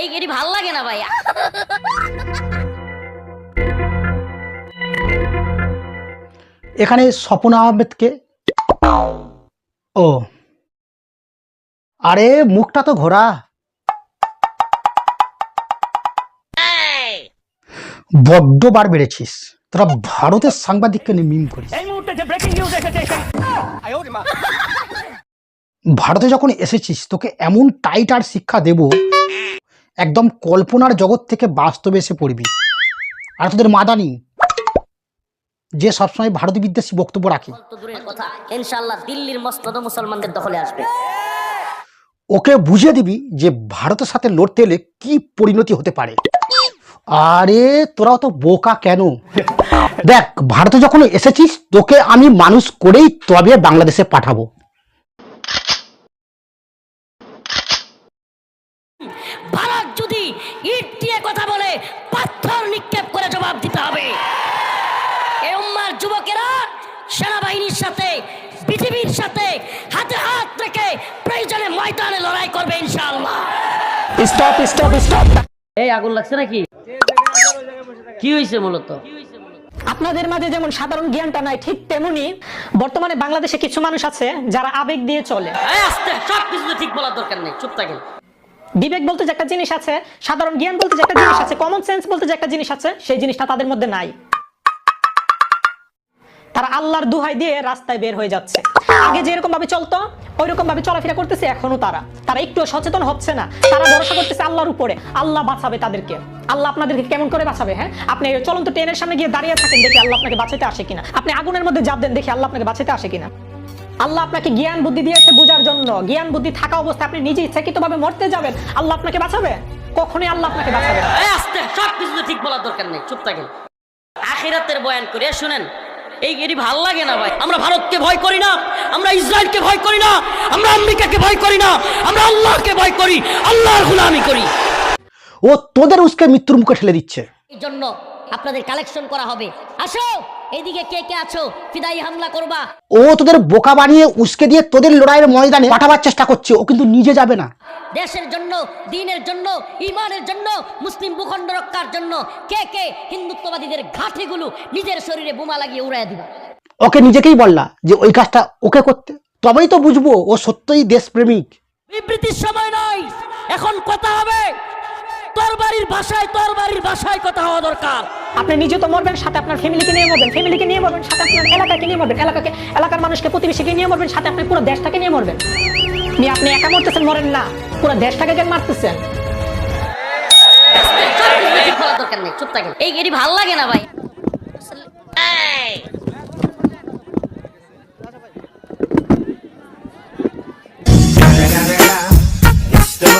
এই এটি ভালো লাগে না ভাই এখানে স্বপন আহমেদকে ও। আরে মুখটা তো ঘোরা। বড্ড বার বেড়েছিস। তোরা ভারতের সাংবাদিককে নিয়ে মিম করিস। ভারতে যখন এসেছিস তোকে এমন টাইট আর শিক্ষা দেব একদম কল্পনার জগৎ থেকে বাস্তবে এসে পড়বি। আর তোদের মাদানি যে সবসময় ভারত বিদ্বেষী বক্তব্য রাখে। কথা ইনশাআল্লাহ দিল্লির মস্তদ মুসলমানদের দখলে আসবে। ওকে বুঝিয়ে দিবি যে ভারতের সাথে লড়তে এলে কি পরিণতি হতে পারে। আরে তোরা তো বোকা কেন? দেখ ভারতে যখন এসেছিস তোকে আমি মানুষ করেই তবে বাংলাদেশে পাঠাবো। সাথে পৃথিবীর সাথে হাতে হাত রেখে প্রয়োজনে ময়দানে লড়াই করবে ইনশাআল্লাহ। স্টপ স্টপ স্টপ এই আগুন লাগছে নাকি? কি হয়েছে মূলত? আপনাদের মাঝে যেমন সাধারণ জ্ঞানটা নাই ঠিক তেমনি বর্তমানে বাংলাদেশে কিছু মানুষ আছে যারা আবেগ দিয়ে চলে। এই আস্তে সব কিছু তো ঠিক বলার দরকার নেই চুপ থাকেন। বিবেক বলতে যে একটা জিনিস আছে সাধারণ জ্ঞান বলতে যে একটা জিনিস আছে কমন সেন্স বলতে যে একটা জিনিস আছে সেই জিনিসটা তাদের মধ্যে নাই। তারা আল্লাহর দুহাই দিয়ে রাস্তায় বের হয়ে যাচ্ছে। আগে যেরকম ভাবে চলতো ওই রকম ভাবে চলাফেরা করতেছে এখনও তারা। তারা একটু সচেতন হচ্ছে না। তারা ভরসা করতেছে আল্লাহর উপরে। আল্লাহ বাঁচাবে তাদেরকে। আল্লাহ আপনাদেরকে কেমন করে বাঁচাবে হ্যাঁ? আপনি চলন্ত ট্রেনের সামনে গিয়ে দাঁড়িয়ে থাকেন দেখি আল্লাহ আপনাকে বাঁচাতে আসে কিনা। আপনি আগুনের মধ্যে জাপ দেন দেখি আল্লাহ আপনাকে বাঁচাতে আসে কিনা। আল্লাহ আপনাকে জ্ঞান বুদ্ধি দিয়েছে বোঝার জন্য। জ্ঞান বুদ্ধি থাকা অবস্থায় আপনি নিজে ইচ্ছাকৃত ভাবে মরতে যাবেন। আল্লাহ আপনাকে বাঁচাবে? কখনোই আল্লাহ আপনাকে বাঁচাবে। আস্তে সব কিছু ঠিক বলার দরকার নেই। চুপ থাকেন। আখিরাতের বয়ান করে, শুনেন। এই এটি ভালো লাগে না ভাই। আমরা ভারতকে ভয় করি না আমরা ইসরায়েলকে ভয় করি না আমরা আমেরিকাকে ভয় করি না আমরা আল্লাহকে ভয় করি আল্লাহর গুলামি করি। ও তোদের উসকে মৃত্যুর মুখে ঠেলে দিচ্ছে। এই জন্য আপনাদের কালেকশন করা হবে। আসো এদিকে কে কে আছো? ফিদাই হামলা করবা। ও তোদের বোকা বানিয়ে উস্কে দিয়ে তোদের লড়াইয়ের ময়দানে পাঠাবার চেষ্টা করছে ও কিন্তু নিজে যাবে না। দেশের জন্য দিনের জন্য ইমানের জন্য মুসলিম ভূখণ্ড রক্ষার জন্য কে কে হিন্দুত্ববাদীদের ঘাটিগুলো নিজের শরীরে বোমা লাগিয়ে উড়াই দিবা? ওকে নিজেকেই বললা যে ওই কাজটা ওকে করতে। তবেই তো বুঝব ও সত্যই দেশপ্রেমিক। বিবৃতির সময় নয় এখন কথা হবে। তোর বাড়ির ভাষায় তোর বাড়ির ভাষায় কথা হওয়া দরকার। আপনি নিজে তো মরবেন সাথে আপনার ফ্যামিলিকে নিয়ে মরবেন ফ্যামিলিকে নিয়ে মরবেন সাথে আপনার এলাকাকে নিয়ে মরবেন এলাকাকে এলাকার মানুষকে প্রতিবেশীকে নিয়ে মরবেন সাথে আপনি পুরো দেশটাকে নিয়ে মরবেন। নিয়ে আপনি একা মরতেছেন মরেন না। পুরো দেশটাকে কেন মারতেছেন? এই গেড়ি ভালো লাগে না ভাই।